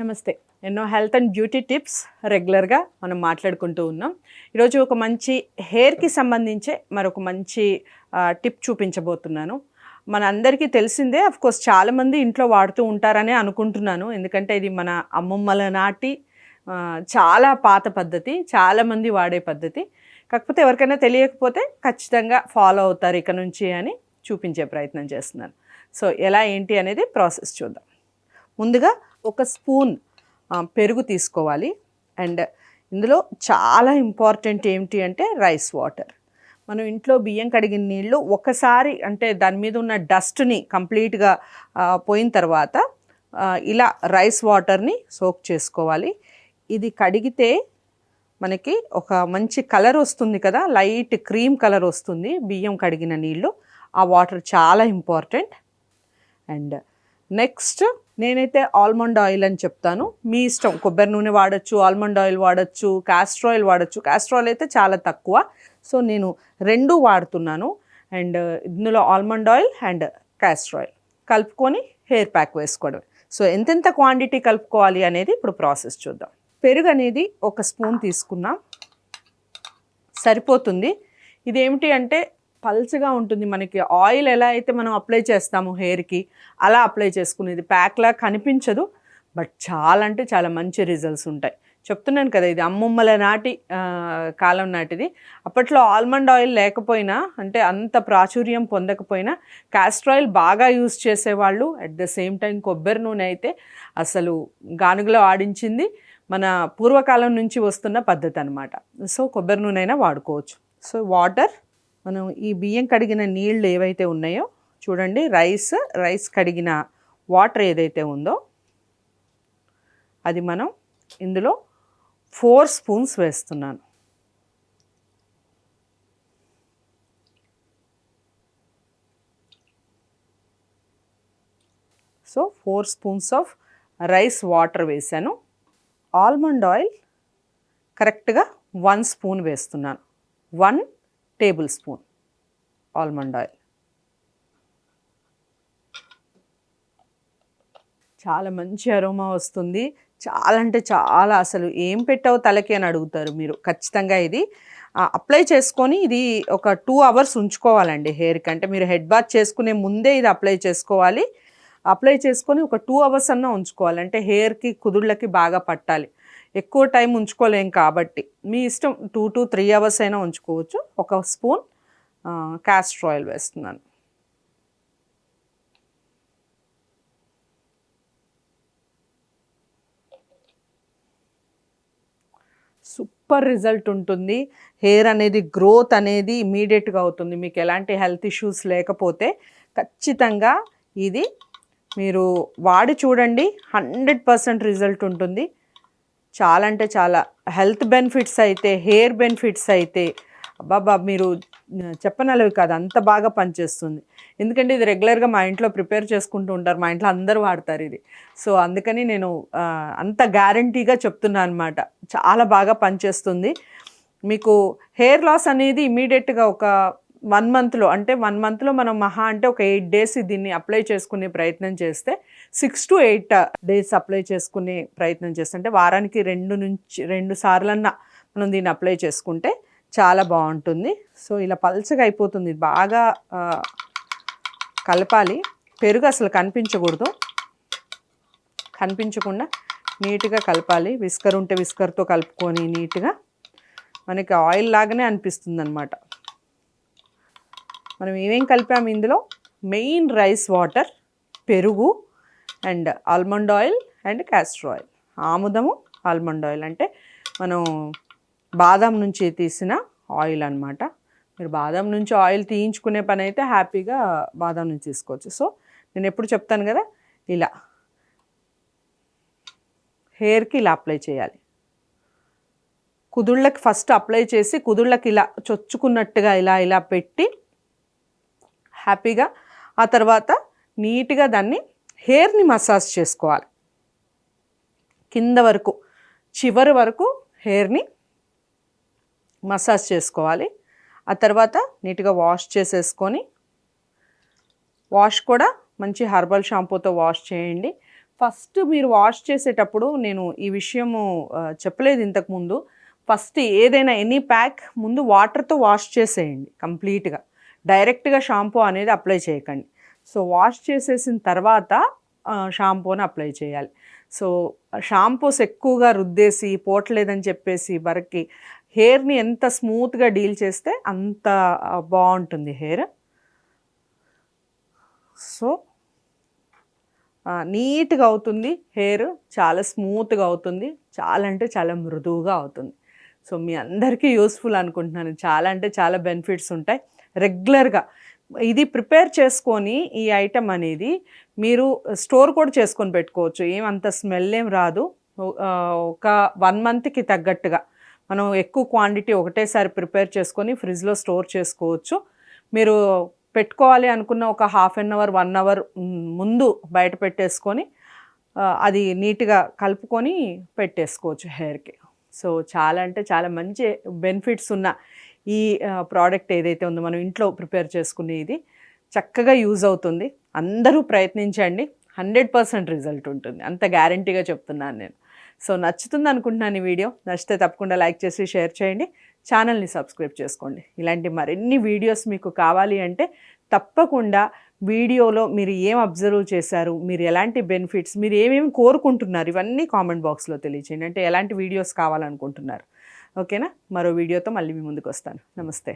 నమస్తే. ఎన్నో health and beauty tips రెగ్యులర్గా మనం మాట్లాడుకుంటూ ఉన్నాం. ఈరోజు ఒక మంచి హెయిర్కి సంబంధించే మరొక మంచి టిప్ చూపించబోతున్నాను. మన అందరికీ తెలిసిందే కోర్స్ చాలామంది ఇంట్లో వాడుతూ ఉంటారనే అనుకుంటున్నాను. ఎందుకంటే ఇది మన అమ్మమ్మల నాటి చాలా పాత పద్ధతి చాలామంది వాడే పద్ధతి. కాకపోతే ఎవరికైనా తెలియకపోతే ఖచ్చితంగా ఫాలో అవుతారు ఇక నుంచి అని చూపించే ప్రయత్నం చేస్తున్నాను. సో ఎలా ఏంటి అనేది ప్రాసెస్ చూద్దాం. ముందుగా ఒక స్పూన్ పెరుగు తీసుకోవాలి. అండ్ ఇందులో చాలా ఇంపార్టెంట్ ఏమిటి అంటే రైస్ వాటర్. మనం ఇంట్లో బియ్యం కడిగిన నీళ్ళు ఒకసారి అంటే దాని మీద ఉన్న డస్ట్ని కంప్లీట్గా పోయిన తర్వాత ఇలా రైస్ వాటర్ని సోక్ చేసుకోవాలి. ఇది కడిగితే మనకి ఒక మంచి కలర్ వస్తుంది కదా లైట్ క్రీమ్ కలర్ వస్తుంది బియ్యం కడిగిన నీళ్ళు. ఆ వాటర్ చాలా ఇంపార్టెంట్. అండ్ నెక్స్ట్ నేనైతే ఆల్మండ్ ఆయిల్ అని చెప్తాను. మీ ఇష్టం. కొబ్బరి నూనె వాడచ్చు ఆల్మండ్ ఆయిల్ వాడచ్చు కాస్టర్ ఆయిల్ వాడచ్చు. కాస్టర్ ఆయిల్ అయితే చాలా తక్కువ. సో నేను రెండు వాడుతున్నాను. అండ్ ఇందులో almond oil and castor oil. కలుపుకొని హెయిర్ ప్యాక్ వేసుకోవడం సో ఎంతెంత క్వాంటిటీ కలుపుకోవాలి అనేది ఇప్పుడు ప్రాసెస్ చూద్దాం. పెరుగు అనేది ఒక స్పూన్ తీసుకున్నాం. సరిపోతుంది. ఇదేమిటి అంటే పల్చగా ఉంటుంది. మనకి ఆయిల్ ఎలా అయితే మనం అప్లై చేస్తాము హెయిర్కి అలా అప్లై చేసుకునేది. ప్యాక్లా కనిపించదు బట్ చాలా అంటే చాలా మంచి రిజల్ట్స్ ఉంటాయి. చెప్తున్నాను కదా ఇది అమ్మమ్మల నాటి కాలం నాటిది. అప్పట్లో ఆల్మండ్ ఆయిల్ లేకపోయినా అంటే అంత ప్రాచుర్యం పొందకపోయినా కాస్టర్ ఆయిల్ బాగా యూస్ చేసేవాళ్ళు. అట్ ద సేమ్ టైం కొబ్బరి నూనె అయితే అసలు గానుగలో ఆడించింది. మన పూర్వకాలం నుంచి వస్తున్న పద్ధతి అనమాట సో కొబ్బరి నూనె అయినా వాడుకోవచ్చు. సో వాటర్ మనం ఈ బియ్యం కడిగిన నీళ్ళు ఏవైతే ఉన్నాయో చూడండి రైస్ రైస్ కడిగిన వాటర్ ఏదైతే ఉందో అది మనం ఇందులో ఫోర్ స్పూన్స్ వేస్తున్నాను. So four spoons of rice water వేసాను ఆల్మండ్ ఆయిల్ కరెక్ట్గా వన్ స్పూన్ వేస్తున్నాను. One tablespoon almond oil. చాలా మంచి అరోమా వస్తుంది. చాలా అంటే చాలా అసలు ఏం పెట్టావు తలకి అని అడుగుతారు మీరు. ఖచ్చితంగా ఇది అప్లై చేసుకొని ఇది ఒక టూ అవర్స్ ఉంచుకోవాలండి హెయిర్కి అంటే మీరు హెడ్ బాత్ చేసుకునే ముందే ఇది అప్లై చేసుకోవాలి. అప్లై చేసుకొని ఒక టూ అవర్స్ అన్నా ఉంచుకోవాలి. అంటే హెయిర్కి కుదుళ్ళకి బాగా పట్టాలి. ఎక్కువ టైం ఉంచుకోలేం కాబట్టి. మీ ఇష్టం టూ టు త్రీ అవర్స్ అయినా ఉంచుకోవచ్చు. ఒక స్పూన్ క్యాస్టర్ ఆయిల్ వేస్తున్నాను. సూపర్ రిజల్ట్ ఉంటుంది. హెయిర్ అనేది గ్రోత్ అనేది ఇమీడియట్గా అవుతుంది. మీకు ఎలాంటి హెల్త్ ఇష్యూస్ లేకపోతే ఖచ్చితంగా ఇది మీరు వాడి చూడండి. హండ్రెడ్ పర్సెంట్ రిజల్ట్ ఉంటుంది. చాలా అంటే చాలా. హెల్త్ బెనిఫిట్స్ అయితే హెయిర్ బెనిఫిట్స్ అయితే అబ్బాబా మీరు చెప్పనలవి కాదు అంత బాగా పనిచేస్తుంది. ఎందుకంటే ఇది రెగ్యులర్గా మా ఇంట్లో ప్రిపేర్ చేసుకుంటూ ఉంటారు మా ఇంట్లో అందరూ వాడతారు ఇది. సో అందుకని నేను అంత గ్యారంటీగా చెప్తున్నాను అనమాట చాలా బాగా పనిచేస్తుంది. మీకు హెయిర్ లాస్ అనేది ఇమీడియట్గా ఒక వన్ మంత్లో అంటే వన్ మంత్లో మనం మహా అంటే ఒక ఎయిట్ డేస్ దీన్ని అప్లై చేసుకునే ప్రయత్నం చేస్తే six to eight days apply చేసుకునే ప్రయత్నం చేస్తే అంటే వారానికి రెండు నుంచి రెండు సార్లన్నా మనం దీన్ని అప్లై చేసుకుంటే చాలా బాగుంటుంది. సో ఇలా పల్చగా అయిపోతుంది. బాగా కలపాలి. పెరుగు అసలు కనిపించకూడదు. కనిపించకుండా నీట్గా కలపాలి. విస్కర్ ఉంటే విస్కర్తో కలుపుకొని నీట్గా. మనకి ఆయిల్ లాగానే అనిపిస్తుంది అనమాట మనం ఏమేం కలిపాము ఇందులో? మెయిన్ రైస్ వాటర్ పెరుగు and almond oil and castor oil. ఆముదము almond oil అంటే మనం బాదం నుంచి తీసిన ఆయిల్ అన్నమాట. మీరు బాదం నుంచి ఆయిల్ తీయించుకునే పని అయితే హ్యాపీగా బాదం నుంచి తీసుకోవచ్చు. సో నేను ఎప్పుడు చెప్తాను కదా? ఇలా. హెయిర్కి ఇలా అప్లై చేయాలి. కుదుళ్ళకి ఫస్ట్ అప్లై చేసి కుదుళ్ళకి ఇలా చొచ్చుకున్నట్టుగా ఇలా ఇలా పెట్టి హ్యాపీగా. ఆ తర్వాత నీట్గా దాన్ని హెయిర్ని మసాజ్ చేసుకోవాలి. కింద వరకు చివరి వరకు హెయిర్ని మసాజ్ చేసుకోవాలి. ఆ తర్వాత నీట్గా వాష్ చేసేసుకొని వాష్ కూడా మంచి హర్బల్ షాంపూతో వాష్ చేయండి. ఫస్ట్ మీరు వాష్ చేసేటప్పుడు నేను ఈ విషయము చెప్పలేదు ఇంతకుముందు ఫస్ట్ ఏదైనా ఎనీ ప్యాక్ ముందు వాటర్తో వాష్ చేసేయండి కంప్లీట్గా. డైరెక్ట్గా షాంపూ అనేది అప్లై చేయకండి. సో వాష్ చేసేసిన తర్వాత షాంపూని అప్లై చేయాలి. సో షాంపూస్ ఎక్కువగా రుద్దేసి పోవట్లేదని చెప్పేసి వరకు హెయిర్ని ఎంత స్మూత్గా డీల్ చేస్తే అంత బాగుంటుంది హెయిర్. సో నీట్గా అవుతుంది హెయిర్ చాలా స్మూత్గా అవుతుంది. చాలా అంటే చాలా మృదువుగా అవుతుంది. సో మీ అందరికీ యూస్ఫుల్ అనుకుంటున్నాను. చాలా అంటే చాలా బెనిఫిట్స్ ఉంటాయి. రెగ్యులర్గా. ఇది ప్రిపేర్ చేసుకొని ఈ ఐటెం అనేది మీరు స్టోర్ కూడా చేసుకొని పెట్టుకోవచ్చు. ఏం అంత స్మెల్ ఏం రాదు. ఒక వన్ మంత్కి తగ్గట్టుగా. మనం ఎక్కువ క్వాంటిటీ ఒకటేసారి ప్రిపేర్ చేసుకొని ఫ్రిడ్జ్లో స్టోర్ చేసుకోవచ్చు. మీరు పెట్టుకోవాలి అనుకున్న ఒక half an hour one hour ముందు బయట పెట్టేసుకొని అది నీట్గా కలుపుకొని పెట్టేసుకోవచ్చు హెయిర్కి. సో చాలా అంటే చాలా మంచి బెనిఫిట్స్ ఉన్న ఈ ప్రోడక్ట్ ఏదైతే ఉందో మనం ఇంట్లో ప్రిపేర్ చేసుకునే ఇది చక్కగా యూజ్ అవుతుంది. అందరూ ప్రయత్నించండి. హండ్రెడ్ పర్సెంట్ రిజల్ట్ ఉంటుంది. అంత గ్యారంటీగా చెప్తున్నాను నేను. సో నచ్చుతుంది అనుకుంటున్నాను ఈ వీడియో. నచ్చితే తప్పకుండా లైక్ చేసి షేర్ చేయండి. ఛానల్ని సబ్స్క్రైబ్ చేసుకోండి. ఇలాంటి మరిన్ని వీడియోస్ మీకు కావాలి అంటే తప్పకుండా వీడియోలో మీరు ఏం అబ్జర్వ్ చేశారు మీరు ఎలాంటి బెనిఫిట్స్ మీరు ఏమేమి కోరుకుంటున్నారు ఇవన్నీ కామెంట్ బాక్స్లో తెలియచేయండి. అంటే ఎలాంటి వీడియోస్ కావాలనుకుంటున్నారు. ఓకేనా? మరో వీడియోతో మళ్ళీ మీ ముందుకు వస్తాను నమస్తే.